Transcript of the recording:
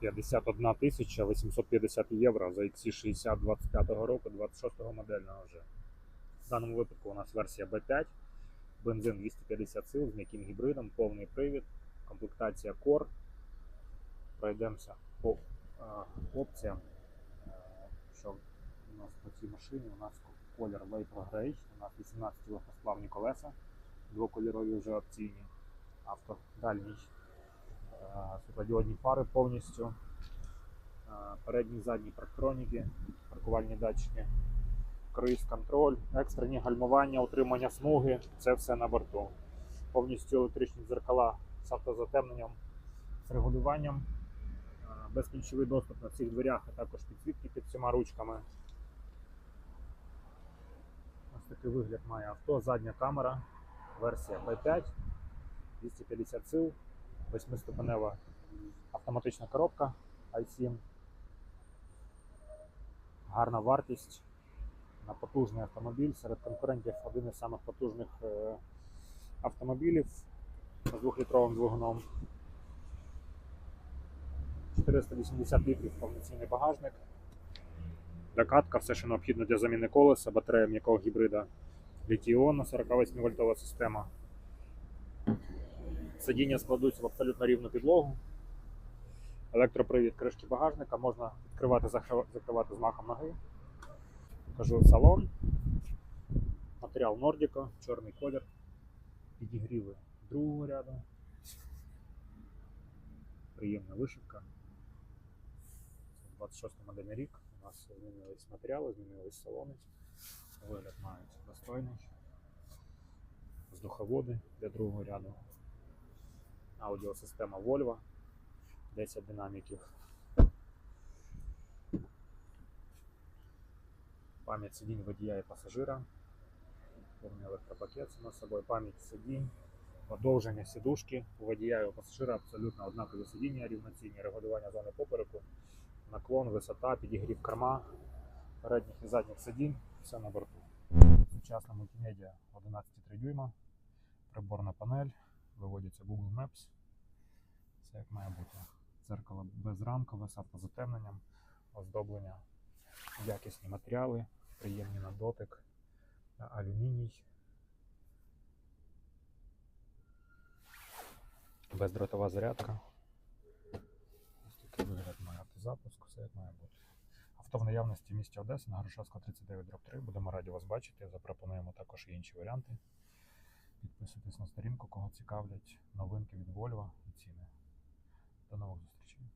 51 тисяча 850 євро за XC60 25 року, 26 модельного вже. В даному випадку у нас версія B5, бензин 250 сил з м'яким гібридом, повний привід, комплектація Core. Пройдемося по е, опціям. Що у нас по цій машині у нас колір Vapor Grey, у нас 18 легкосплавні колеса, двокольорові вже опційні, авто дальній Світлодіодні фари повністю, е, передні задні парктроніки, паркувальні датчики, круїз контроль, екстрені гальмування, утримання смуги це все на борту. Повністю електричні дзеркала з автозатемненням, з регулюванням, е, безключовий доступ на всіх дверях, а також підсвітки під всіма ручками. Ось такий вигляд має авто, задня камера, версія B5, 250 сил, восьмиступенева автоматична коробка i7. Гарна вартість на потужний автомобіль. Серед конкурентів один із самих потужних е, автомобілів з 2-літровим двигуном. 480 літрів повноцінний багажник. Докатка, все, що необхідно для заміни колеса, батарея м'якого гібрида літій-іонна 48 вольтова система. Сидіння складуться в абсолютно рівну підлогу. Електропривід кришки багажника можна відкривати, закривати з махом ноги. Покажу салон. Матеріал Нордіко, чорний колір. Підігріви другого ряду. Приємна вишивка. Це 26 модельний рік. У нас змінились матеріали, змінились салони. Вигляд мають достойний. Вздуховоди для другого ряду аудіосистема Volvo, 10 динаміків. Пам'ять сидінь водія і пасажира. Повний електропакет само собою, пам'ять сидінь, подовження сідушки у водія і у пасажира абсолютно однакові сидіння, рівноцінні регулювання зони попереку, наклон, висота, підігрів керма, передніх і задніх сидінь, все на борту. Сучасна мультимедіа 11,3 дюйма, приборна панель, виводиться Google Maps. Все як має бути. Дзеркало безрамкове автозатемненням, оздоблення, якісні матеріали, приємні на дотик, алюміній. Бездротова зарядка. Ось такий вигляд має автозапуск, все як має бути. Авто в наявності в місті Одеса на Грушевського 39 3. Будемо раді вас бачити. Запропонуємо також і інші варіанти. Підписуйтесь на сторінку, кого цікавлять новинки від Volvo і ціни. До нових зустрічей.